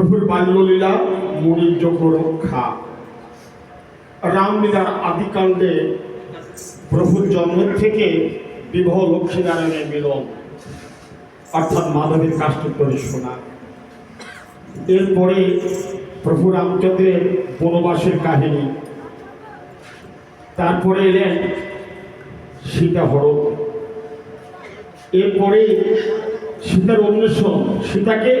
প্রভুর বাল্যলীলা, মুনির যোগ্য রক্ষা। রামলীলার আদিকাণ্ডে প্রভুর জন্মের থেকে বিবাহ লক্ষ্মীনারায়ণের মিলন, অর্থাৎ মাধবের কাষ্টত্তরে শোনা এরপরে প্রভু রামচন্দ্রের বনবাসের কাহিনী। তারপরে এলেন সীতা হরণ এরপরে সীতার অন্বেষণ, সীতাকে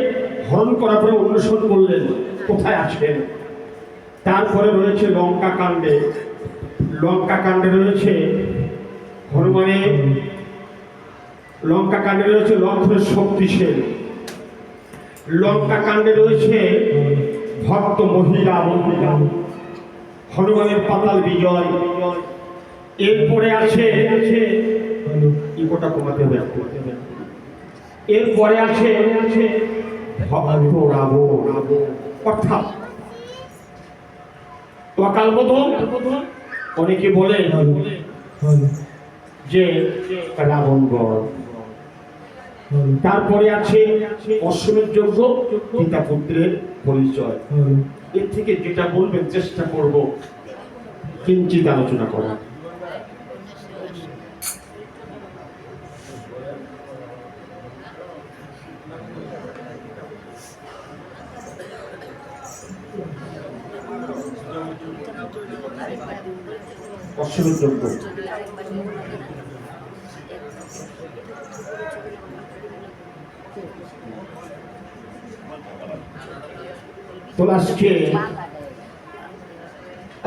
হরণ করার পরে অন্বেষণ করলেন, কোথায় আসেন তারপরে রয়েছে লঙ্কা কাণ্ডে লঙ্কা কাণ্ডে রয়েছে হনুমানের লঙ্কা কাণ্ডে রয়েছে লক্ষণের শক্তিশীল লঙ্কা কাণ্ডে রয়েছে ভক্ত মহিলা মহিলা হনুমানের পাতাল বিজয়। এরপরে আছে এরপরে আছে আছে ভক্ত রাবণ অর্থাৎ অকাল বোধন অনেকে বলে যে রাবণ গড় তারপরে আছে অশ্বমের যোগ্য পিতা পুত্রের পরিচয়। এর থেকে যেটা বলবেন, চেষ্টা করব কিঞ্চিত আলোচনা করা অশ্বমের যোগ্য তো আজকে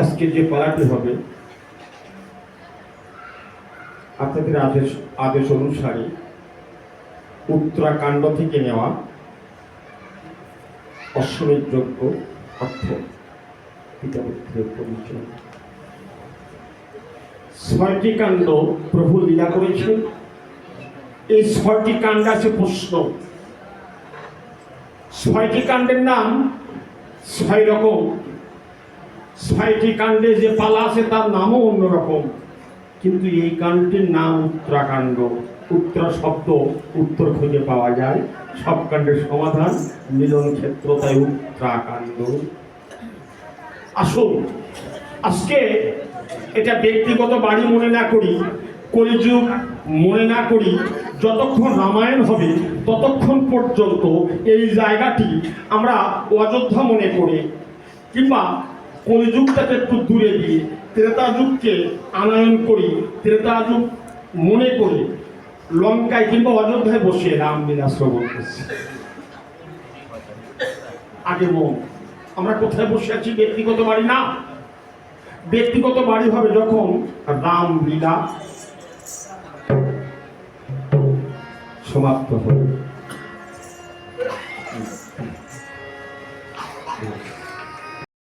আজকে যে পালাটি হবে, আপনাদের আদেশ আদেশ অনুসারে উত্তরাকাণ্ড থেকে নেওয়া অশ্বমের যোগ্য অর্থ পিতাপুত্রের পরিচয়। ছয়টি কাণ্ড প্রভু লীলা করেছেন এই ছয়টি কাণ্ড আছে প্রশ্ন। ছয়টি কাণ্ডের নাম ছয় রকম। ছয়টি কাণ্ডে যে পালা আছে তার নামও অন্যরকম কিন্তু এই কাণ্ডটির নাম উত্তরাকাণ্ড। উত্তরা শব্দ উত্তর খুঁজে পাওয়া যায়। সব কাণ্ডের সমাধান মিলন ক্ষেত্র তাই উত্তরাকাণ্ড। আসুন। আজকে এটা ব্যক্তিগত বাড়ি মনে না করি, কলিযুগ মনে না করি, যতক্ষণ রামায়ণ হবে ততক্ষণ পর্যন্ত এই জায়গাটি আমরা অযোধ্যা মনে করে। কিংবা কলিযুগটাকে একটু দূরে দিয়ে ত্রেতা যুগকে আনয়ন করি, ত্রেতা যুগ মনে করে, লঙ্কায় কিংবা অযোধ্যায় বসে রামলীলা শ্রবণ করছি। আগে মন, আমরা কোথায় বসে আছি ব্যক্তিগত বাড়ি? না। ব্যক্তিগত বাড়ি হবে যখন রামলীলা সমাপ্ত হবে।